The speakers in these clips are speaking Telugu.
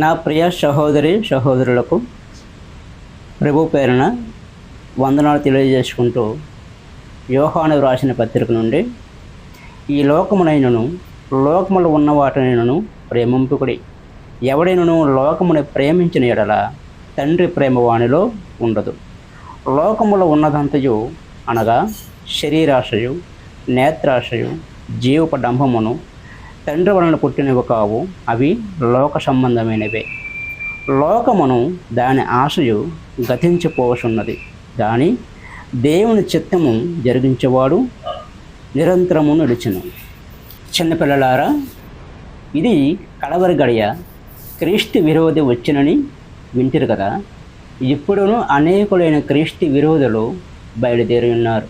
నా ప్రియ సహోదరి సహోదరులకు ప్రభు పేరున వందనాలు తెలియజేసుకుంటూ యోహాను రాసిన పత్రిక నుండి ఈ లోకమునైనను లోకములు ఉన్న వాటినైనను ప్రేమింపుకుడి. ఎవడైనను లోకముని ప్రేమించిన ఎడల తండ్రి ప్రేమవాణిలో ఉండదు. లోకములో ఉన్నదంతయు అనగా శరీరాశయు నేత్రాశయు జీవప డంభమును తండ్రి వలన పుట్టినవి కావు అవి లోక సంబంధమైనవే. లోకమును దాని ఆశయు గతించిపోవసున్నది కానీ దేవుని చిత్తము జరిగించేవాడు నిరంతరము నడిచను చిన్నపిల్లలారా ఇది కడవరి గడియ క్రీస్తు విరోధి వచ్చినని వింటారు కదా. ఇప్పుడును అనేకులైన క్రీస్తు విరోధులు బయలుదేరి ఉన్నారు.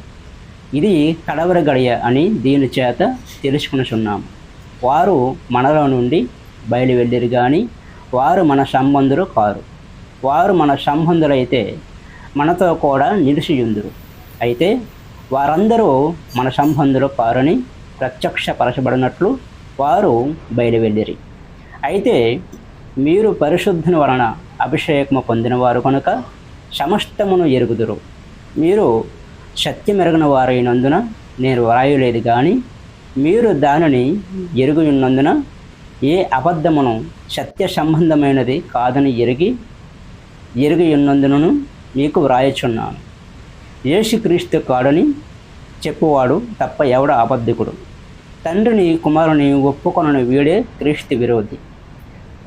ఇది కడవరి గడియ అని దీని చేత తెలుసుకునిచున్నాము. వారు మనలో నుండి బయలు వెళ్ళిరు కానీ వారు మన సంబంధులు కారు. వారు మన సంబంధులైతే మనతో కూడా నిలిచియుందురు. అయితే వారందరూ మన సంబంధులు కారని ప్రత్యక్షపరచబడినట్లు వారు బయలువెళ్ళిరి. అయితే మీరు పరిశుద్ధుని వలన అభిషేకము పొందినవారు కనుక సమస్తమును ఎరుగుదురు. మీరు సత్యమెరగిన వారైనందున నేను వ్రాయలేదు కానీ మీరు దానిని ఎరుగుయున్నందున ఏ అబద్ధమును సత్య సంబంధమైనది కాదని ఎరిగి ఎరుగుయున్నందునను ఉన్నందునను మీకు వ్రాయచున్నాను. యేసుక్రీస్తు కాడని చెప్పువాడు తప్ప ఎవడ అబద్ధికుడు? తండ్రిని కుమారుని ఒప్పుకొనని వీడే క్రీస్తు విరోధి.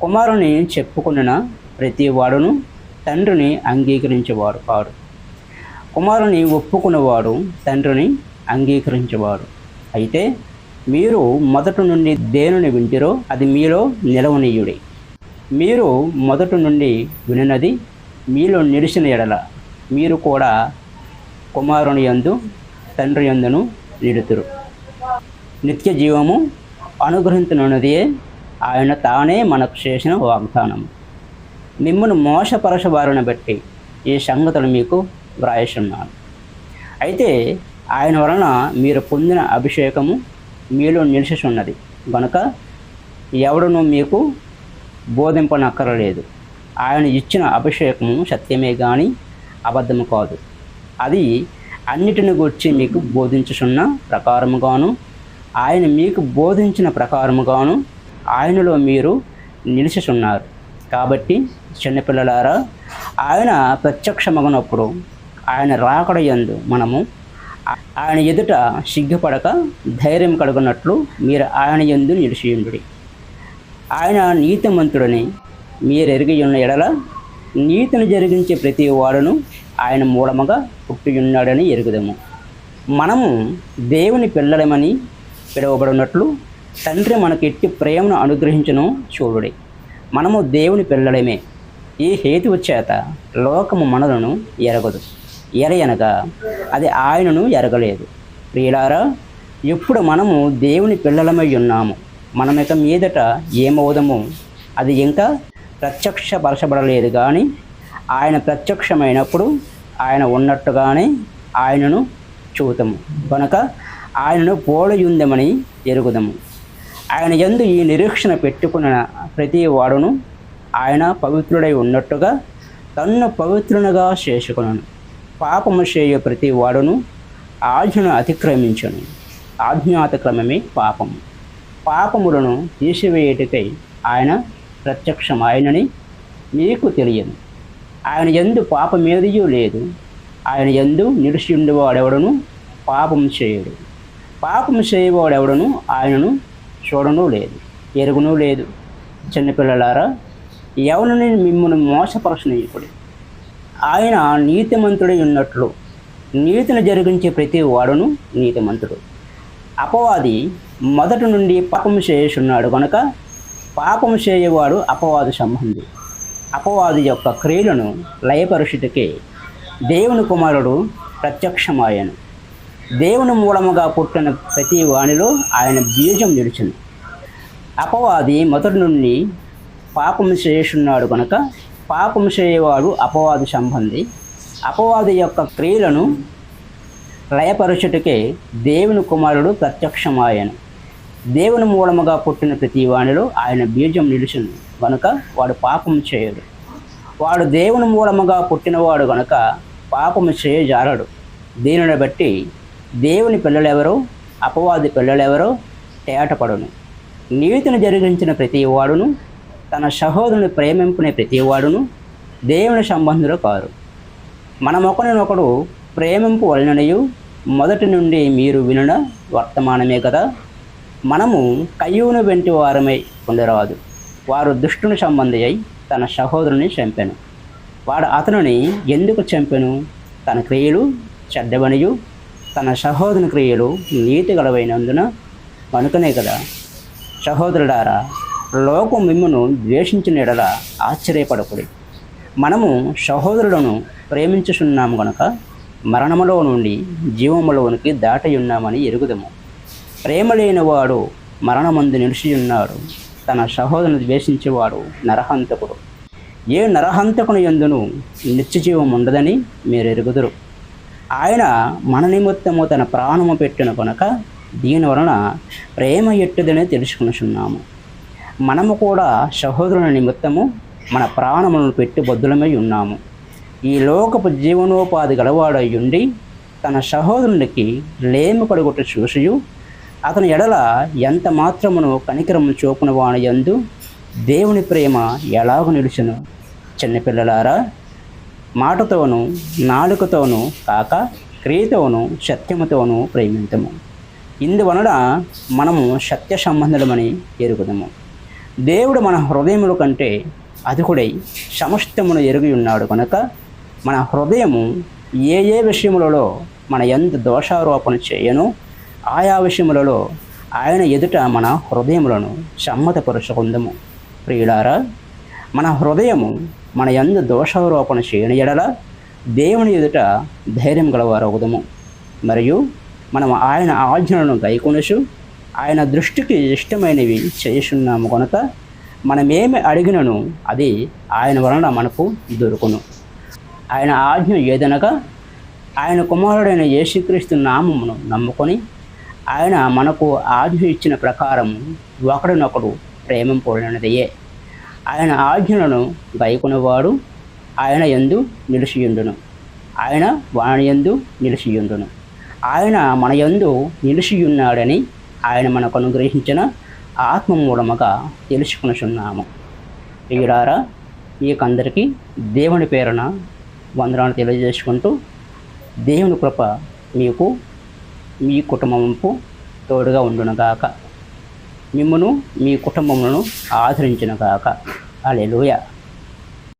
కుమారుని చెప్పుకున్న ప్రతి వాడును తండ్రిని అంగీకరించేవాడు కాడు. కుమారుని ఒప్పుకున్నవాడు తండ్రిని అంగీకరించేవాడు. అయితే మీరు మొదటి నుండి దేనిని వింటిరో అది మీలో నిలవనీయుడి. మీరు మొదటి నుండి వినినది మీలో నిలిచిన ఎడల. మీరు కూడా కుమారుని యందు తండ్రి యందును నిడుతురు నిత్య జీవము అనుగ్రహించనున్నదే ఆయన తానే మనకు చేసిన వాగ్దానం. మిమ్మల్ని మోసపరచబారిన బట్టి ఈ సంగతులు మీకు వ్రాయిస్తున్నాను అయితే ఆయన వలన మీరు పొందిన అభిషేకము మీలో నిలిచిచున్నది కనుక ఎవడును మీకు బోధింపనక్కరలేదు. ఆయన ఇచ్చిన అభిషేకము సత్యమే కానీ అబద్ధము కాదు. అది అన్నిటిని గురించి మీకు బోధించుచున్న ప్రకారముగాను ఆయన మీకు బోధించిన ప్రకారముగాను ఆయనలో మీరు నిలిచిచున్నారు కాబట్టి చిన్నపిల్లలారా ఆయన ప్రత్యక్షమగనప్పుడు ఆయన రాకడ యందు మనము ఆయన ఎదుట సిగ్గుపడక ధైర్యం కలుగునట్లు మీరు ఆయన ఎందు నిలిచియుండు ఆయన నీతిమంతుడని మీరు ఎరిగి ఉన్న ఎడల నీతిని జరిగించే ప్రతి వాడును ఆయన మూలముగా పుట్టియున్నాడని ఎరుగుదము. మనము దేవుని పిల్లలమని పిలువబడినట్లు తండ్రి మనకి ఎట్టి ప్రేమను అనుగ్రహించను చూడుడి. మనము దేవుని పిల్లలమే. ఈ హేతువు చేత లోకము మనలను ఎరగదు. ఎరయనగా అది ఆయనను ఎరగలేదు. ప్రియులారా ఎప్పుడు మనము దేవుని పిల్లలమై ఉన్నాము మనం ఇక మీదట ఏమవుదము? అది ఇంకా ప్రత్యక్షపరచబడలేదు కానీ ఆయన ప్రత్యక్షమైనప్పుడు ఆయన ఉన్నట్టుగానే ఆయనను చూతము కనుక ఆయనను పోలయుందమని ఎరుగుదము. ఆయన ఎందు ఈ నిరీక్షణ పెట్టుకున్న ప్రతి వాడును ఆయన పవిత్రుడై ఉన్నట్టుగా తన్ను పవిత్రునిగా చేసుకున్నాను పాపము చేయు ప్రతి వాడును ఆజ్ఞను అతిక్రమించను. ఆజ్ఞాతక్రమమే పాపము. పాపములను తీసివేయుటకై ఆయన ప్రత్యక్షం ఆయనని మీకు తెలియదు. ఆయన ఎందు పాపమేదియూ లేదు. ఆయన ఎందు నిలిచి ఉండేవాడెవడను పాపం చేయడు. పాపం చేయవాడెవడను? ఆయనను చూడను లేదు ఎరుగును లేదు. చిన్నపిల్లలారా ఎవరిని మిమ్మల్ని మోసపరచనీయకుడు. ఆయన నీతిమంతుడై ఉన్నట్లు నీతిని జరిగించే ప్రతి వాడును నీతిమంతుడు. అపవాది మొదటి నుండి పాపము చేయుచున్నాడు కనుక పాపము చేయవాడు అపవాది సంబంధి. అపవాది యొక్క క్రియలను లయపరుషుడికే దేవుని కుమారుడు ప్రత్యక్షమాయను. దేవుని మూలముగా పుట్టిన ప్రతి వాణిలో ఆయన బీజం నిలిచింది అపవాది మొదటి నుండి పాపము చేయుచున్నాడు కనుక పాపము చేయవాడు అపవాది సంబంధి. అపవాది యొక్క క్రియలను లయపరచుటకే దేవుని కుమారుడు ప్రత్యక్షమాయను. దేవుని మూలముగా పుట్టిన ప్రతి వాణిలో ఆయన బీజం నిలిచింది గనుక వాడు పాపం చేయడు. వాడు దేవుని మూలముగా పుట్టినవాడు గనుక పాపము చేయజారడు. దీనిని బట్టి దేవుని పిల్లలెవరో అపవాది పిల్లలెవరో తేటపడును. నీతిని జరిగించిన ప్రతి వాడును తన సహోదరుని ప్రేమింపునే ప్రతి వాడును దేవుని సంబంధులు కారు. మనమొకరినొకడు ప్రేమింపు వలననియు మొదటి నుండి మీరు వినున వర్తమానమే కదా. మనము కయ్యూను వెంటి వారమై ఉండరాదు వారు దుష్టుని సంబంధి అయి తన సహోదరుని చంపెను. వాడు అతనిని ఎందుకు చంపెను? తన క్రియలు చెడ్డవనియు తన సహోదరుని క్రియలు నీతి గలవైనందున కనుకనే కదా. సహోదరుడారా లోకం మిమ్మను ద్వేషించిన ఎడల ఆశ్చర్యపడకుడి. మనము సహోదరులను ప్రేమించుచున్నాము గనుక మరణములో నుండి జీవములోనికి దాటి ఉన్నామని ఎరుగుదము. ప్రేమ లేనివాడు మరణమందు నిలిచి ఉన్నాడు తన సహోదరుని ద్వేషించేవాడు నరహంతకుడు. ఏ నరహంతకుని ఎందును నిత్యజీవం ఉండదని మీరు ఎరుగుదురు ఆయన మన నిమిత్తము తన ప్రాణము పెట్టిన కనుక దీని వలన ప్రేమ ఎట్టుదని తెలుసుకునిచున్నాము. మనము కూడా సహోదరుల నిమిత్తము మన ప్రాణములను పెట్టి బద్దులమై ఉన్నాము. ఈ లోకపు జీవనోపాధి గలవాడై ఉండి తన సహోదరునికి లేము కడుగొట్టు చూసియు అతని ఎడల ఎంత మాత్రమును కనికరము చూపున వాని దేవుని ప్రేమ ఎలాగ నిలుచును? చిన్నపిల్లలారా మాటతోనూ నాలుకతోనూ కాక క్రియతోనూ సత్యముతోనూ ప్రేమించము ఇందువలన మనము సత్య సంబంధులమని ఎరుగుదము. దేవుడు మన హృదయముల కంటే అధికుడై సమస్తమును ఎరిగి ఉన్నాడు కనుక మన హృదయము ఏ ఏ విషయములలో మన ఎంత దోషారోపణ చేయను ఆయా విషయములలో ఆయన ఎదుట మన హృదయములను సమ్మతపరుచుకుందము. ప్రియులారా మన హృదయము మన ఎందు దోషారోపణ చేయని ఎడల దేవుని ఎదుట ధైర్యం గలవారవుదము. మరియు మనం ఆయన ఆజ్ఞలను గైకొనసు ఆయన దృష్టికి ఇష్టమైనవి చేయుచున్నాము కనుక మనమేమి అడిగినను అది ఆయన వలన మనకు దొరుకును. ఆయన ఆజ్ఞ ఏదనగా ఆయన కుమారుడైన యేసుక్రీస్తు నామమును నమ్ముకొని ఆయన మనకు ఆజ్ఞ ఇచ్చిన ప్రకారం ఒకడినొకడు ప్రేమింపడినదియే ఆయన ఆజ్ఞలను గైకొనవాడు ఆయన యందు నిలిచియుండును. ఆయన వాణి ఎందు నిలిచియుండును. ఆయన మన యందు నిలిచియున్నాడని ఆయన మనకు అనుగ్రహించిన ఆత్మ మూలముగా తెలుసుకునిచున్నాము. వీరారా మీకందరికీ దేవుని పేరున వందనాలు తెలియజేసుకుంటూ దేవుని కృప మీకు మీ కుటుంబంపు తోడుగా ఉండునుగాక. మిమ్మను మీ కుటుంబములను ఆదరించినగాక. అలెలుయా